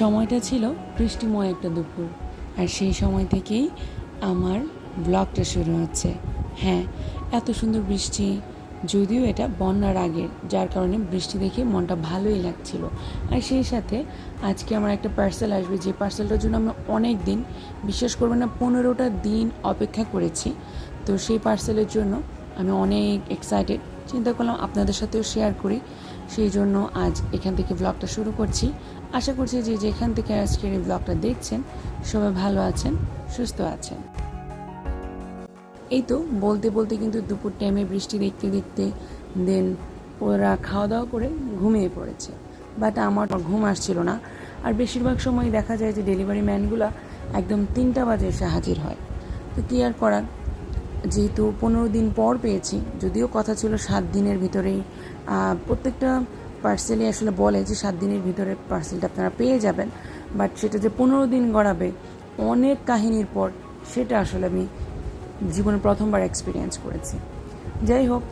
সময়টা ছিল বৃষ্টিময় একটা দুপুর। আর সেই সময় থেকেই আমার ব্লগটা শুরু হচ্ছে। হ্যাঁ এত সুন্দর বৃষ্টি, যদিও এটা বন্যার আগের, যার কারণে বৃষ্টি দেখে মনটা ভালোই লাগছিল। আর সেই সাথে আজকে আমার একটা পার্সেল আসবে, যে পার্সেলটার জন্য আমি অনেক দিন বিশ্বাস করবেন না পনেরোটা দিন অপেক্ষা করেছি। তো সেই পার্সেলের জন্য আমি অনেক এক্সাইটেড চিন্তা করলাম আপনাদের সাথেও শেয়ার করি। সেই জন্য আজ এখান থেকে ব্লগটা শুরু করছি। আশা করছি যে যেখান থেকে আজকের এই ব্লগটা দেখছেন, সবাই ভালো আছেন, সুস্থ আছেন। এই তো বলতে বলতে কিন্তু দুপুর টাইমে বৃষ্টি দেখতে দেখতে দেন ওরা খাওয়া দাওয়া করে ঘুমিয়ে পড়েছে। বাট আমার ঘুম আসছিল না। আর বেশিরভাগ সময় দেখা যায় যে ডেলিভারি ম্যানগুলো একদম তিনটা বাজে এসে হাজির হয়। তো কী আর করার? যেহেতু পনেরো দিন পর পেয়েছি, যদিও কথা ছিল সাত দিনের ভিতরেই প্রত্যেকটা পার্সেলই আসলে বলে যে সাত দিনের ভিতরে পার্সেলটা আপনারা পেয়ে যাবেন বাট সেটা যে পনেরো দিন গড়াবে অনেক কাহিনীর পর, সেটা আসলে আমি জীবনে প্রথমবার এক্সপিরিয়েন্স করেছি। যাই হোক,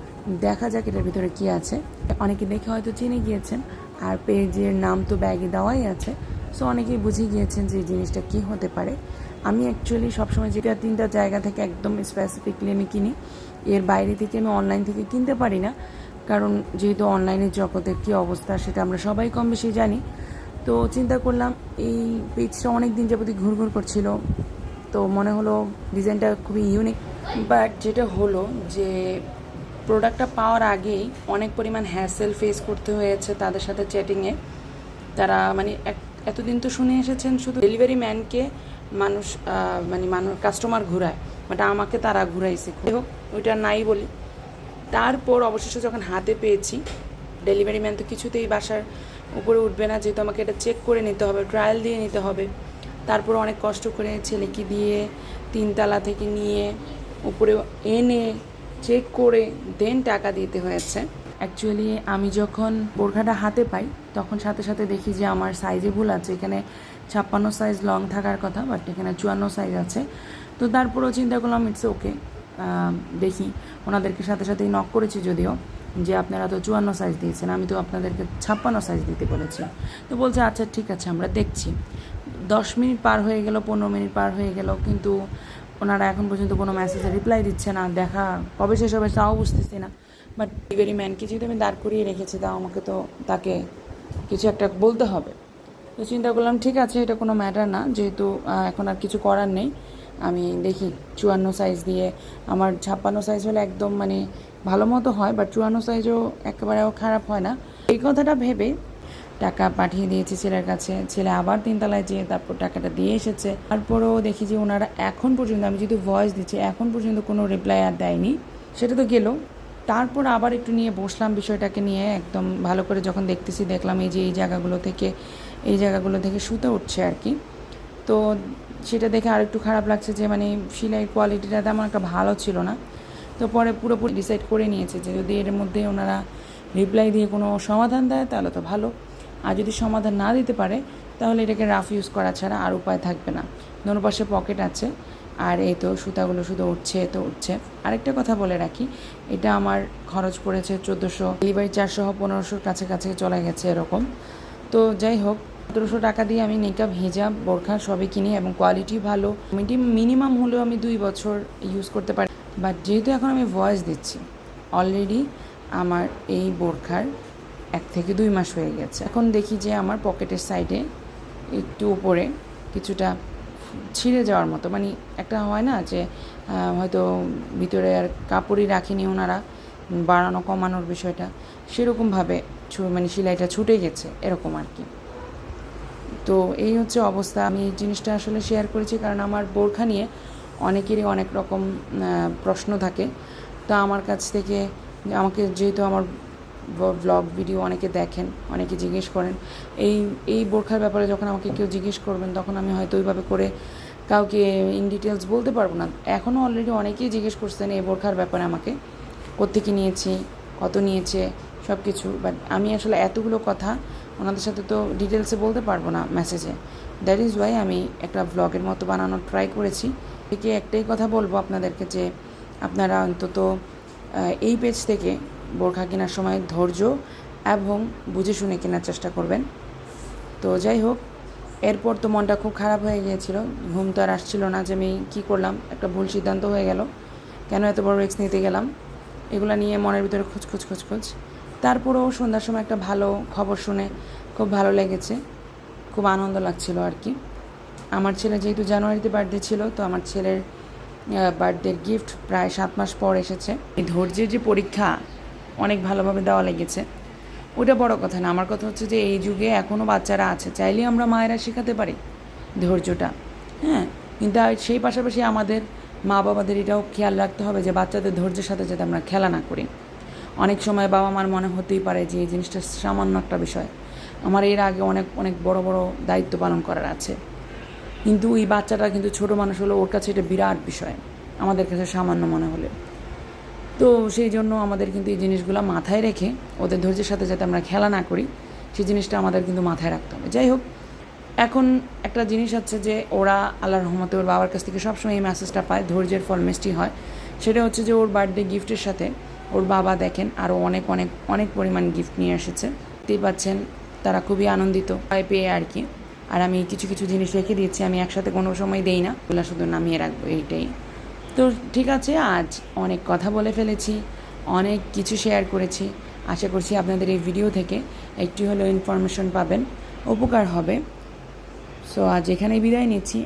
দেখা যাক এটার ভিতরে কী আছে। অনেকে দেখে হয়তো চিনে গিয়েছেন, আর পেজের নাম তো ব্যাগে দেওয়াই আছে সো অনেকেই বুঝে গিয়েছেন যে এই জিনিসটা কি হতে পারে। আমি অ্যাকচুয়ালি সবসময় যেটা তিনটা জায়গা থেকে একদম স্পেসিফিকলি আমি কিনি, এর বাইরে থেকে আমি অনলাইন থেকে কিনতে পারি না, কারণ যেহেতু অনলাইনের জগতের কী অবস্থা সেটা আমরা সবাই কম বেশি জানি। তো চিন্তা করলাম, এই পেজটা অনেক দিন যাবতীয় ঘুরঘুর করছিল, তো মনে হলো ডিজাইনটা খুবই ইউনিক বাট যেটা হলো যে প্রোডাক্টটা পাওয়ার আগেই অনেক পরিমাণ হ্যাসেল ফেস করতে হয়েছে তাদের সাথে চ্যাটিংয়ে তারা মানে এতদিন তো শুনে এসেছেন শুধু ডেলিভারি ম্যানকে মানুষ মানে মানুষ কাস্টমার ঘুরায় বাট আমাকে তারা ঘুরাইছে। হোক, ওইটা নাই বলি। তারপর অবশেষে যখন হাতে পেয়েছি ডেলিভারি ম্যান তো কিছুতেই বাসার উপরে উঠবে না, যেহেতু আমাকে এটা চেক করে নিতে হবে ট্রায়াল দিয়ে নিতে হবে। তারপর অনেক কষ্ট করে ছেলেকে দিয়ে তিনতলা থেকে নিয়ে, উপরে এনে চেক করে দেন টাকা দিতে হয়েছে। অ্যাকচুয়ালি আমি যখন বোরখাটা হাতে পাই, তখন সাথে সাথে দেখি যে আমার সাইজে ভুল আছে। এখানে ছাপ্পান্ন সাইজ লং থাকার কথা বাট এখানে চুয়ান্ন সাইজ আছে। তো তারপরেও চিন্তা করলাম ইটস ওকে দেখি। ওনাদেরকে সাথে সাথেই নক করেছি যদিও, যে আপনারা তো চুয়ান্ন সাইজ দিয়েছেন, আমি তো আপনাদেরকে ছাপ্পান্ন সাইজ দিতে বলেছি। তো বলছে আচ্ছা ঠিক আছে, আমরা দেখছি। দশ মিনিট পার হয়ে গেল, পনেরো মিনিট পার হয়ে গেল, কিন্তু ওনারা এখন পর্যন্ত কোনো মেসেজে রিপ্লাই দিচ্ছে না। দেখা কবে শেষ হবে, তাও বুঝতেছি না। বাট ডেলিভারি ম্যানকে যেহেতু আমি দাঁড় করিয়ে রেখেছি, তাও আমাকে তো তাকে কিছু একটা বলতে হবে। তো চিন্তা করলাম, ঠিক আছে, এটা কোনো ম্যাটার না। যেহেতু এখন আর কিছু করার নেই, আমি দেখি চুয়ান্ন সাইজ দিয়ে। আমার ছাপ্পান্ন সাইজ হলে একদম মানে ভালো মতো হয় বাট চুয়ান্ন সাইজও একেবারেও খারাপ হয় না। এই কথাটা ভেবে টাকা পাঠিয়ে দিয়েছি ছেলের কাছে। ছেলে আবার তিনতলায় যেয়ে তারপর টাকাটা দিয়ে এসেছে। তারপরেও দেখি যে ওনারা এখন পর্যন্ত, আমি যেহেতু ভয়েস দিচ্ছি, এখন পর্যন্ত কোনো রিপ্লাই আর দেয়নি। সেটা তো গেল। তারপর আবার একটু নিয়ে বসলাম বিষয়টাকে নিয়ে একদম ভালো করে যখন দেখতেছি, দেখলাম এই যে এই জায়গাগুলো থেকে, এই জায়গাগুলো থেকে সুতো উঠছে আর কি। তো সেটা দেখে আর একটু খারাপ লাগছে যে মানে সেলাই কোয়ালিটিটা তেমন একটা ভালো ছিল না। তো পরে পুরোপুরি ডিসাইড করে নিয়েছে যে যদি এর মধ্যে ওনারা রিপ্লাই দিয়ে কোনো সমাধান দেয় তাহলে তো ভালো। আর যদি সমাধান না দিতে পারে, তাহলে এটাকে রাফ ইউজ করা ছাড়া আর উপায় থাকবে না। দোনো পাশে পকেট আছে। আর এই তো সুতাগুলো শুধু উঠছে এ তো উঠছে। আরেকটা কথা বলে রাখি, এটা আমার খরচ পড়েছে চোদ্দোশো, ডেলিভারি চারশো, পনেরোশোর কাছাকাছি চলে গেছে এরকম। তো যাই হোক সতেরোশো টাকা দিয়ে আমি নিকাব হিজাব বোরখা সবই কিনি এবং কোয়ালিটি ভালো। মিনিমাম হলেও আমি দুই বছর ইউজ করতে পারি। বাট যেহেতু এখন আমি ভয়েস দিচ্ছি অলরেডি আমার এই বোরখার এক থেকে দুই মাস হয়ে গেছে। এখন দেখি যে আমার পকেটের সাইডে একটু উপরে কিছুটা ছিঁড়ে যাওয়ার মতো। মানে একটা হয় না যে হয়তো ভিতরে আর কাপড়ই রাখেনি ওনারা, বাড়ানো, কমানোর বিষয়টা। সেরকমভাবে মানে সেলাইটা ছুটে গেছে, এরকম আর কি। তো এই হচ্ছে অবস্থা। আমি এই জিনিসটা আসলে শেয়ার করেছি কারণ আমার বোরখা নিয়ে অনেকেরই অনেক রকম প্রশ্ন থাকে। তা আমার কাছ থেকে, আমাকে যেহেতু আমার ব্লগ ভিডিও অনেকে দেখেন, অনেকে জিজ্ঞেস করেন। এই এই বোরখার ব্যাপারে যখন আমাকে কেউ জিজ্ঞেস করবেন, তখন আমি হয়তো ওইভাবে করে কাউকে ইন ডিটেলস বলতে পারব না। এখনও অলরেডি অনেকেই জিজ্ঞেস করছেন, এই বোরখার ব্যাপারে আমাকে কোত্থেকে নিয়েছি, কত নিয়েছে? সব কিছু বাট আমি আসলে এতগুলো কথা ওনাদের সাথে তো ডিটেলসে বলতে পারব না মেসেজে দ্যাট ইজ ওয়াই আমি একটা ব্লগের মতো বানানোর ট্রাই করেছি। থেকে একটাই কথা বলব আপনাদেরকে যে, আপনারা অন্তত এই পেজ থেকে বোরখা কেনার সময় ধৈর্য এবং বুঝে শুনে কেনার চেষ্টা করবেন। তো যাই হোক, এরপর তো মনটা খুব খারাপ হয়ে গিয়েছিল। ঘুম তো আর আসছিল না যে আমি কী করলাম, একটা ভুল সিদ্ধান্ত হয়ে গেল। কেন এত বড় রিস্ক নিতে গেলাম? এগুলো নিয়ে মনের ভিতরে খুঁজ খুঁজ তারপরেও সন্ধ্যার সময় একটা ভালো খবর শুনে খুব ভালো লেগেছে। খুব আনন্দ লাগছিল আর কি। আমার ছেলে যেহেতু জানুয়ারিতে বার্থডে ছিল, তো আমার ছেলের বার্থডের গিফট প্রায় সাত মাস পর এসেছে। এই ধৈর্যের যে পরীক্ষা অনেক ভালোভাবে দেওয়া লেগেছে। ওটা বড় কথা না, আমার কথা হচ্ছে যে এই যুগে এখনও বাচ্চারা আছে, চাইলে আমরা মায়েরা শেখাতে পারি ধৈর্যটা হ্যাঁ? কিন্তু সেই পাশাপাশি আমাদের মা বাবাদের এটাও খেয়াল রাখতে হবে যে বাচ্চাদের ধৈর্যের সাথে যাতে আমরা খেলা না করি। অনেক সময় বাবা মার মনে হতেই পারে যে এই জিনিসটা সামান্য একটা বিষয়। আমার এর আগে অনেক অনেক বড় বড় দায়িত্ব পালন করার আছে। কিন্তু এই বাচ্চাটা কিন্তু ছোট মানুষ হলেও ওর কাছে এটা বিরাট বিষয়, আমাদের কাছে সামান্য মনে হলে। তো সেই জন্য আমাদের কিন্তু এই জিনিসগুলো মাথায় রেখে, ওদের ধৈর্যের সাথে যাতে আমরা খেলা না করি, সেই জিনিসটা আমাদের কিন্তু মাথায় রাখতে হবে। যাই হোক, এখন একটা জিনিস হচ্ছে যে ওরা আল্লাহ রহমতে ওর বাবার কাছ থেকে সবসময় এই মেসেজটা পায়, ধৈর্যের ফল মিষ্টি হয়। সেটা হচ্ছে যে ওর বার্থডে গিফটের সাথে ওর বাবা দেখেন আরও অনেক অনেক অনেক পরিমাণ গিফট নিয়ে এসেছে। দেখতেই পাচ্ছেন তারা খুবই আনন্দিত, ভয় পেয়ে আর কি। আর আমি কিছু কিছু জিনিস রেখে দিয়েছি, আমি একসাথে কোনো সময় দেই না। ওগুলো শুধু নামিয়ে রাখব, এইটাই। তো ঠিক আছে, আজ অনেক কথা বলে ফেলেছি, অনেক কিছু শেয়ার করেছি। আশা করছি আপনাদের এই ভিডিও থেকে একটু হলেও ইনফরমেশন পাবেন, উপকার হবে। সো আজ এখানে বিদায় নিচ্ছি।